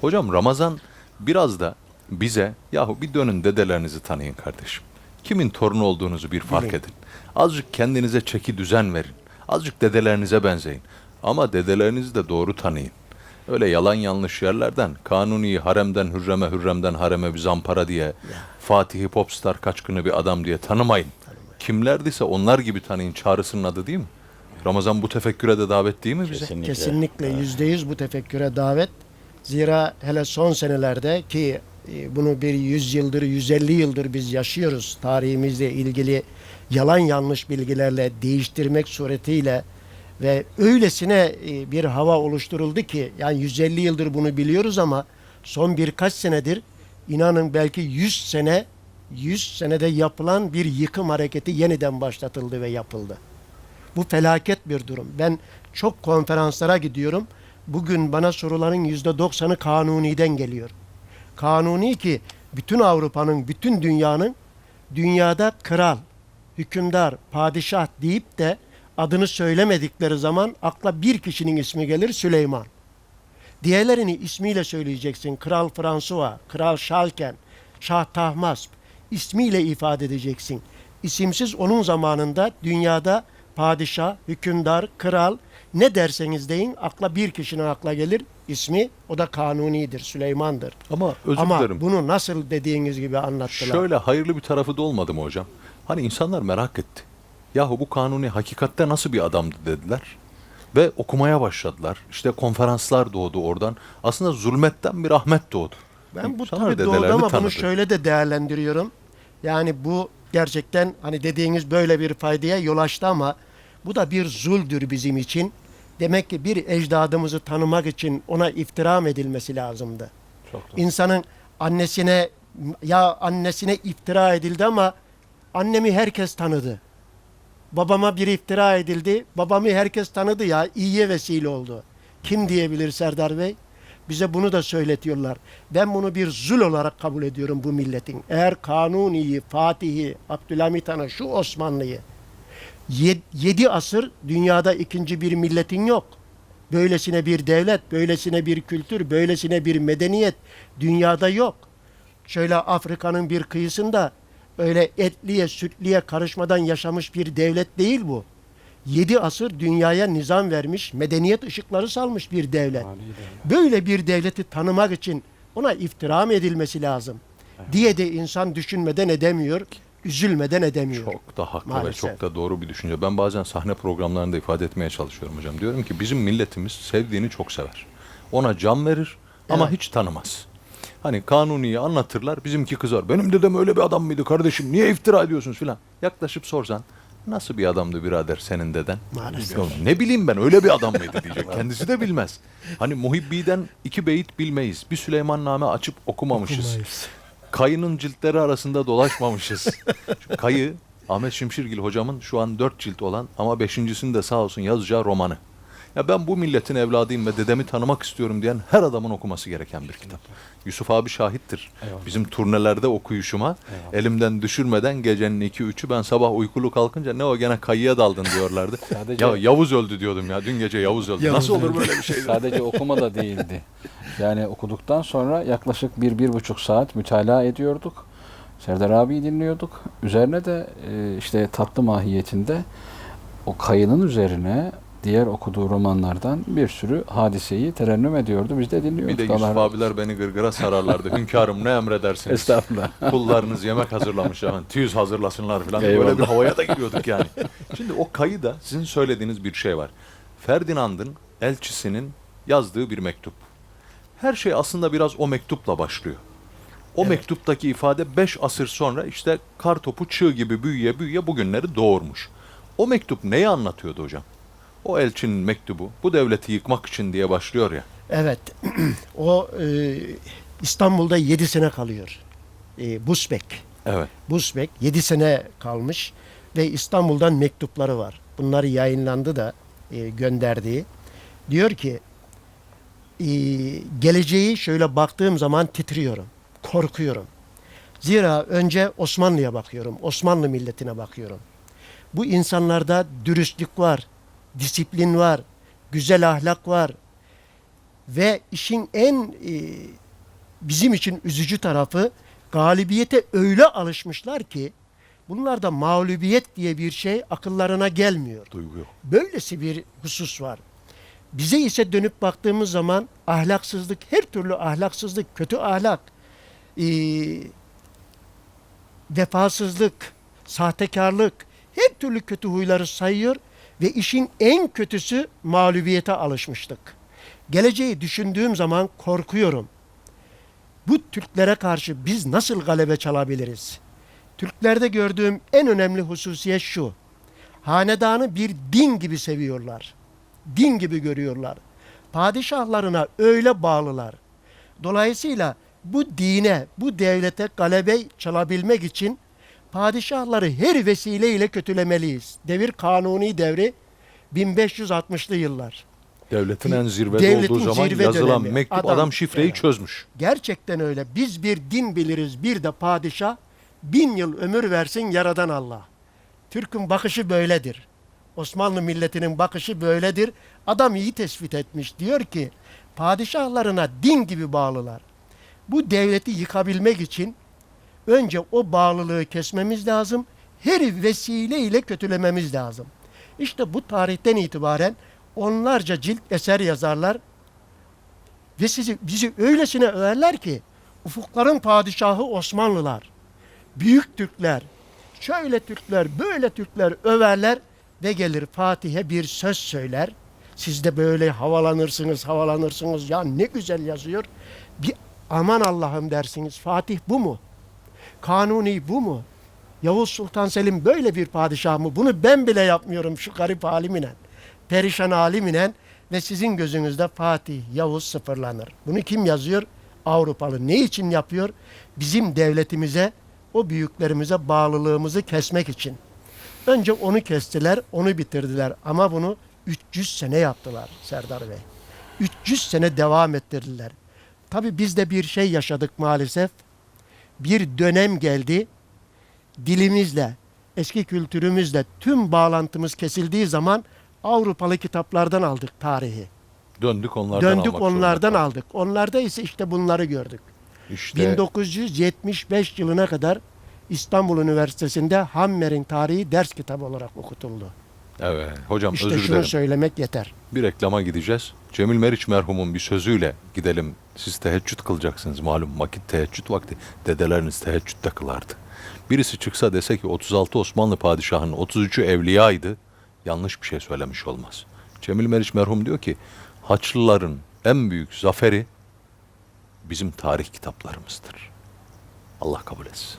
Hocam Ramazan biraz da bize yahu bir dönün dedelerinizi tanıyın kardeşim. Kimin torunu olduğunuzu bir fark edin. Azıcık kendinize çeki düzen verin. Azıcık dedelerinize benzeyin. Ama dedelerinizi de doğru tanıyın. Öyle yalan yanlış yerlerden Kanuni haremden hürreme hürremden hareme bir zampara diye Fatih'i popstar kaçkını bir adam diye tanımayın. Kimlerdiyse onlar gibi tanıyın çağrısının adı değil mi? Ramazan bu tefekküre de davet değil mi bize? Kesinlikle. Kesinlikle yüzde yüz bu tefekküre davet. Zira hele son senelerde ki e, bunu bir 100 yıldır, 150 yıldır biz yaşıyoruz. Tarihimizle ilgili yalan yanlış bilgilerle değiştirmek suretiyle ve öylesine e, bir hava oluşturuldu ki yani 150 yıldır bunu biliyoruz ama son birkaç senedir inanın belki 100 sene 100 senede yapılan bir yıkım hareketi yeniden başlatıldı ve yapıldı. Bu felaket bir durum. Ben çok konferanslara gidiyorum. Bugün bana soruların yüzde doksanı kanuniden geliyor. Kanuni ki bütün Avrupa'nın, bütün dünyanın dünyada kral, hükümdar, padişah deyip de adını söylemedikleri zaman akla bir kişinin ismi gelir Süleyman. Diğerlerini ismiyle söyleyeceksin. Kral François, Kral Şalken, Şah Tahmasp ismiyle ifade edeceksin. İsimsiz onun zamanında dünyada padişah, hükümdar, kral ne derseniz deyin akla bir kişinin akla gelir. İsmi o da Kanuni'dir, Süleyman'dır. Ama özür Ama dilerim. bunu nasıl dediğiniz gibi anlattılar. Şöyle hayırlı bir tarafı da olmadı mı hocam? Hani insanlar merak etti. Yahu bu kanuni hakikatte nasıl bir adamdı dediler. Ve okumaya başladılar. İşte konferanslar doğdu oradan. Aslında zulmetten bir rahmet doğdu. Ben bu İnsanlar tabii dedelerini ama bunu tanıdı. şöyle de değerlendiriyorum. Yani bu gerçekten hani dediğiniz böyle bir faydaya yol açtı ama bu da bir zuldür bizim için. Demek ki bir ecdadımızı tanımak için ona iftira mı edilmesi lazımdı. Çok doğru. İnsanın annesine ya annesine iftira edildi ama annemi herkes tanıdı. Babama bir iftira edildi. Babamı herkes tanıdı ya. iyiye vesile oldu. Kim diyebilir Serdar Bey? Bize bunu da söyletiyorlar. Ben bunu bir zul olarak kabul ediyorum bu milletin. Eğer Kanuni'yi, Fatih'i, Abdülhamit Han'ı, şu Osmanlı'yı Ye- yedi asır dünyada ikinci bir milletin yok. Böylesine bir devlet, böylesine bir kültür, böylesine bir medeniyet dünyada yok. Şöyle Afrika'nın bir kıyısında öyle etliye sütliye karışmadan yaşamış bir devlet değil bu. Yedi asır dünyaya nizam vermiş, medeniyet ışıkları salmış bir devlet. Böyle bir devleti tanımak için ona iftira edilmesi lazım? Diye de insan düşünmeden edemiyor, üzülmeden edemiyor. Çok da haklı ve Maalesef. çok da doğru bir düşünce. Ben bazen sahne programlarında ifade etmeye çalışıyorum hocam. Diyorum ki bizim milletimiz sevdiğini çok sever. Ona can verir ama Evet. hiç tanımaz. Hani kanuniyi anlatırlar bizimki kızar. Benim dedem öyle bir adam mıydı kardeşim niye iftira ediyorsunuz filan. Yaklaşıp sorsan nasıl bir adamdı birader senin deden? Maalesef. Ya ne bileyim ben öyle bir adam mıydı diyecek. Kendisi de bilmez. Hani Muhibbi'den iki beyit bilmeyiz. Bir Süleyman Name açıp okumamışız. Okumayız. Kayının ciltleri arasında dolaşmamışız. Kayı Ahmet Şimşirgil hocamın şu an dört cilt olan ama beşincisinde sağ olsun yazacağı romanı. Ya ben bu milletin evladıyım ve dedemi tanımak istiyorum diyen her adamın okuması gereken bir kitap. Yusuf abi şahittir. Eyvallah. Bizim turnelerde okuyuşuma elimden düşürmeden gecenin iki üçü ben sabah uykulu kalkınca ne o gene kayıya daldın diyorlardı. Sadece- Ya Yavuz öldü diyordum ya dün gece Yavuz öldü. Yavuz Nasıl olur böyle bir şey? Sadece okuma da değildi. Yani okuduktan sonra yaklaşık bir, bir buçuk saat mütalaa ediyorduk. Serdar abi dinliyorduk. Üzerine de e, işte tatlı mahiyetinde o kayının üzerine diğer okuduğu romanlardan bir sürü hadiseyi terennüm ediyordu. Biz de dinliyorduk. Bir de Allah Yusuf olsun. abiler beni gırgıra sararlardı. Hünkârım ne emredersiniz? Estağfurullah. Kullarınız yemek hazırlamış hemen. Tüyüz hazırlasınlar falan. Eyvallah. Böyle bir havaya da giriyorduk yani. Şimdi o kayıda sizin söylediğiniz bir şey var. Ferdinand'ın elçisinin yazdığı bir mektup. Her şey aslında biraz o mektupla başlıyor. O Evet. mektuptaki ifade 5 asır sonra işte kar topu çığ gibi büyüye büyüye bugünleri doğurmuş. O mektup neyi anlatıyordu hocam? O elçinin mektubu bu devleti yıkmak için diye başlıyor ya. Evet. o e, İstanbul'da 7 sene kalıyor. E, Busbek. Evet. Busbek 7 sene kalmış ve İstanbul'dan mektupları var. Bunları yayınlandı da e, gönderdiği. Diyor ki e, geleceği şöyle baktığım zaman titriyorum. Korkuyorum. Zira önce Osmanlı'ya bakıyorum. Osmanlı milletine bakıyorum. Bu insanlarda dürüstlük var, disiplin var, güzel ahlak var, Ve işin en e, bizim için üzücü tarafı galibiyete öyle alışmışlar ki bunlarda mağlubiyet diye bir şey akıllarına gelmiyor. Duygu yok. Böylesi bir husus var. Bize ise dönüp baktığımız zaman ahlaksızlık, her türlü ahlaksızlık, kötü ahlak, e, vefasızlık, sahtekarlık, her türlü kötü huyları sayıyor ve işin en kötüsü mağlubiyete alışmıştık. Geleceği düşündüğüm zaman korkuyorum. Bu Türklere karşı biz nasıl galebe çalabiliriz? Türklerde gördüğüm en önemli hususiyet şu. Hanedanı bir din gibi seviyorlar. Din gibi görüyorlar. Padişahlarına öyle bağlılar. Dolayısıyla bu dine, bu devlete galebe çalabilmek için padişahları her vesileyle kötülemeliyiz. Devir kanuni devri 1560'lı yıllar. Devletin en zirvede Devletin olduğu zaman zirve yazılan dönemi. mektup adam, Adam- şifreyi Evet. çözmüş. Gerçekten öyle. Biz bir din biliriz, bir de padişah. Bin yıl ömür versin yaradan Allah. Türk'ün bakışı böyledir. Osmanlı milletinin bakışı böyledir. Adam iyi tespit etmiş. Diyor ki padişahlarına din gibi bağlılar. Bu devleti yıkabilmek için önce o bağlılığı kesmemiz lazım. Her vesileyle kötülememiz lazım. İşte bu tarihten itibaren onlarca cilt eser yazarlar ve sizi bizi öylesine överler ki ufukların padişahı Osmanlılar, büyük Türkler, şöyle Türkler, böyle Türkler överler ve gelir Fatih'e bir söz söyler. Siz de böyle havalanırsınız, havalanırsınız. Ya ne güzel yazıyor. Bir aman Allah'ım dersiniz. Fatih bu mu? Kanuni bu mu? Yavuz Sultan Selim böyle bir padişah mı? Bunu ben bile yapmıyorum şu garip halimle. Perişan halimle ve sizin gözünüzde Fatih, Yavuz sıfırlanır. Bunu kim yazıyor? Avrupalı. Ne için yapıyor? Bizim devletimize, o büyüklerimize bağlılığımızı kesmek için. Önce onu kestiler, onu bitirdiler. Ama bunu 300 sene yaptılar Serdar Bey. 300 sene devam ettirdiler. Tabii biz de bir şey yaşadık maalesef. Bir dönem geldi. Dilimizle, eski kültürümüzle tüm bağlantımız kesildiği zaman Avrupalı kitaplardan aldık tarihi. Döndük onlardan Döndük almak zorunda onlardan kaldık. aldık. Onlarda ise işte bunları gördük. İşte 1975 yılına kadar İstanbul Üniversitesi'nde Hammer'in tarihi ders kitabı olarak okutuldu. Evet hocam İşte özür şunu dilerim. söylemek yeter. Bir reklama gideceğiz. Cemil Meriç merhumun bir sözüyle gidelim. Siz teheccüd kılacaksınız malum vakit teheccüd vakti. Dedeleriniz teheccüdde kılardı. Birisi çıksa dese ki 36 Osmanlı padişahının 33'ü evliyaydı. Yanlış bir şey söylemiş olmaz. Cemil Meriç merhum diyor ki Haçlıların en büyük zaferi bizim tarih kitaplarımızdır. Allah kabul etsin.